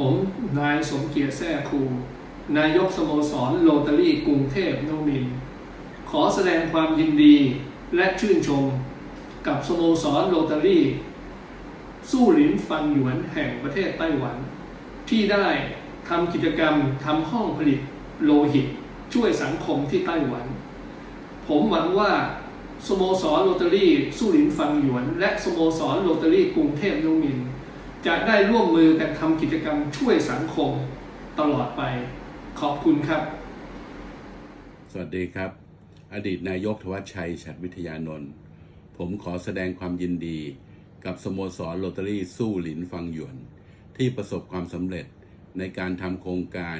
ผมนายสมเกียรติแท้ครู นายกสโมสรโรตารี่กรุงเทพนวมิน ขอแสดงความยินดีและชื่นชม กับสโมสรโรตารี่ สู้หลินฟังหยวนแห่งประเทศไต้หวัน ที่ได้ทำกิจกรรมทำห้องผลิตโลหิตช่วยสังคมที่ไต้หวัน ผมหวังว่าสโมสรโรตารี่สู้หลินฟังหยวน และสโมสรโรตารี่กรุงเทพนวมิน จะได้ร่วมมือกันทำกิจกรรมช่วยสังคมตลอดไปขอบคุณครับ สวัสดีครับ อดีตนายกทวัชชัย ฉัตรวิทยานนท์ผมขอแสดงความยินดีกับสโมสรโรตารี่สู้หลินฟังหยวน ที่ประสบความสำเร็จในการทำโครงการ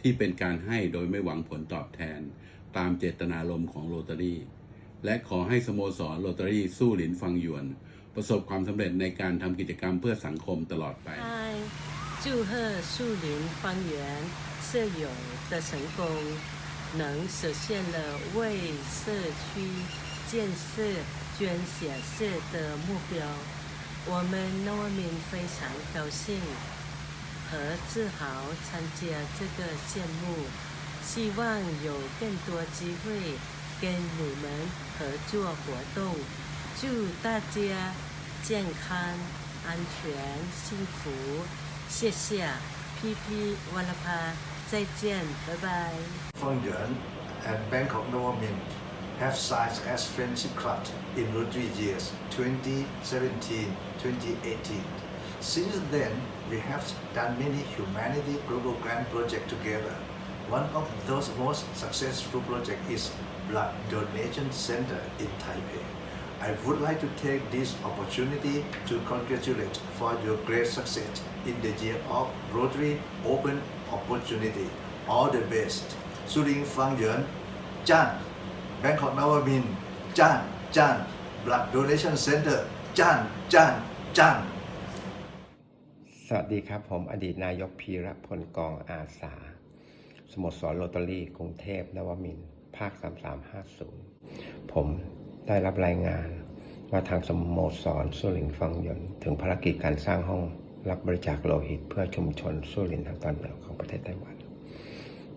ที่เป็นการให้โดยไม่หวังผลตอบแทน ตามเจตนารมณ์ของโรตารี่ และขอให้สโมสรโรตารี่สู้หลินฟังหยวน ประสบความสำเร็จในการทำกิจกรรมเพื่อสังคมตลอดไป 嗨，祝贺树林方圆舍友的成功，能实现了为社区建设捐血社的目标。我们诺民非常高兴和自豪参加这个项目，希望有更多机会跟你们合作活动。 祝大家健康、安全、幸福。谢谢，P P 万拉帕，再见，拜拜。Fengyuan and Bank of have signed as friendship club in the three years 2017, 2018. Since then, we have done many humanity global grant projects together. One of those most successful projects is Blood Donation Center in Taipei. I would like to take this opportunity to congratulate for your great success in the year of Rotary Open Opportunity. All the best. Surin Fang Yuan, Chan, Bangkok Navamin, Chan, Chan, Blood Donation Center, Chan, Chan, Chan. สวัสดีครับ ผมอดีตนายกพีรพลกองอาสา สโมสรโรตารี่กรุงเทพนวมินทร์ภาค 3350 ผม ได้รับรายงานว่าทางสโมสรสุรินฟังยนถึงภารกิจการสร้างห้องรับบริจาคโลหิต เพื่อชุมชนสุรินทร์ทางตอนเหนือของประเทศไต้หวัน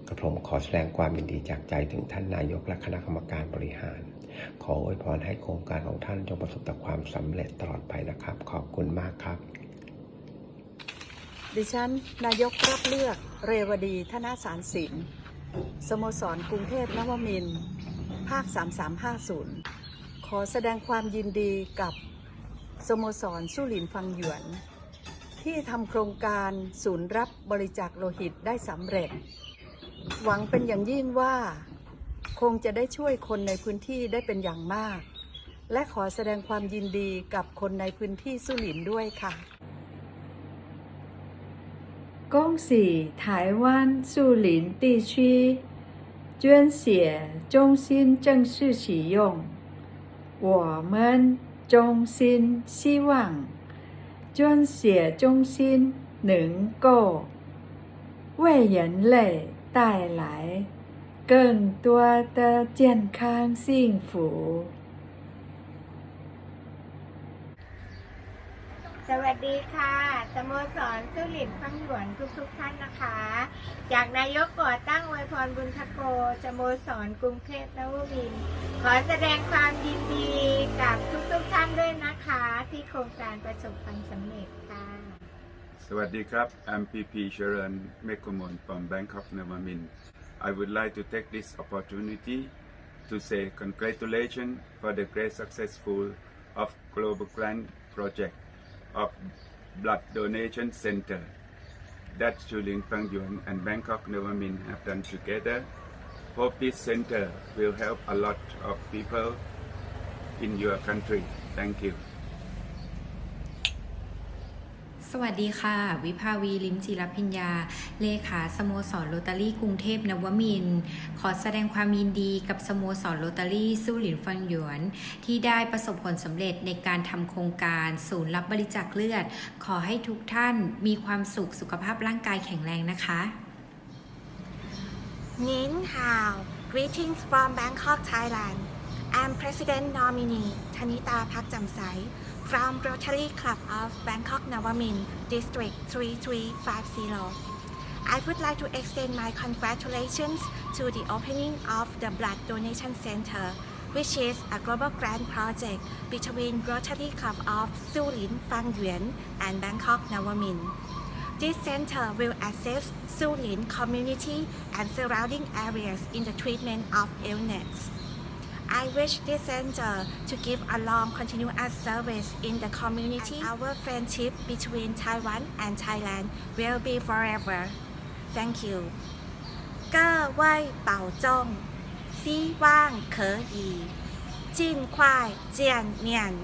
กระผมขอแสดงความยินดีจากใจถึงท่านนายกและคณะกรรมการบริหาร ขออวยพรให้โครงการของท่านจงประสบแต่ความสำเร็จตลอดไปนะครับ ขอบคุณมากครับ ดิฉัน นายกรับเลือก เรวดี ธนาสารสินสโมสรกรุงเทพนวมิน ภาค 3350 ขอแสดงความยินดีกับสโมสรสู้หลินฟังหยวน ที่ทำโครงการศูนย์รับบริจาคโลหิตได้สำเร็จ หวังเป็นอย่างยิ่งว่า คงจะได้ช่วยคนในพื้นที่ได้เป็นอย่างมาก และขอแสดงความยินดีกับคนในพื้นที่สู้หลินด้วยค่ะ 恭喜台湾树林地区捐血中心正式启用。 我们衷心希望捐血中心能够为人类带来更多的健康幸福。 สวัสดีค่ะสโมสรสุรินทร์พังหยวนทุกทุกท่านนะคะ จากนายกก่อตั้งอวยพรบุญทโกสโมสรกรุงเทพนวมินขอแสดงความยินดีกับทุกทุกท่านด้วยนะคะ ที่โครงการประสบความสำเร็จค่ะ สวัสดีครับ MPP Sharon Mekomon from Bangkok Nawamin I would like to take this opportunity to say congratulations for the great successful of Global Grant project of Blood Donation Center that Chuling Fang Yuan and Bangkok Navamin have done together. Hope this center will help a lot of people in your country. Thank you. วัสดีค่ะ วิภาวีลิมจิรพิญญา เลขาสโมสรโรตารี่กรุงเทพนวมิน ขอแสดงความยินดีกับสโมสรโรตารี่สู้หลินฟังหยวน ที่ได้ประสบผลสำเร็จในการทำโครงการศูนย์รับบริจาคเลือด ขอให้ทุกท่านมีความสุขสุขภาพร่างกายแข็งแรงนะคะ Nin Hao, greetings from Bangkok, Thailand. I'm President nominee Tanita Pak Jamsai from Rotary Club of Bangkok Navamin, District 3350. I would like to extend my congratulations to the opening of the Blood Donation Center, which is a global grant project between Rotary Club of Sulin Phang Yuan and Bangkok Navamin. This center will assist Sulin community and surrounding areas in the treatment of illness. I wish this center to give a long continuous service in the community. And our friendship between Taiwan and Thailand will be forever. Thank you. 各位保重，希望可以尽快见面。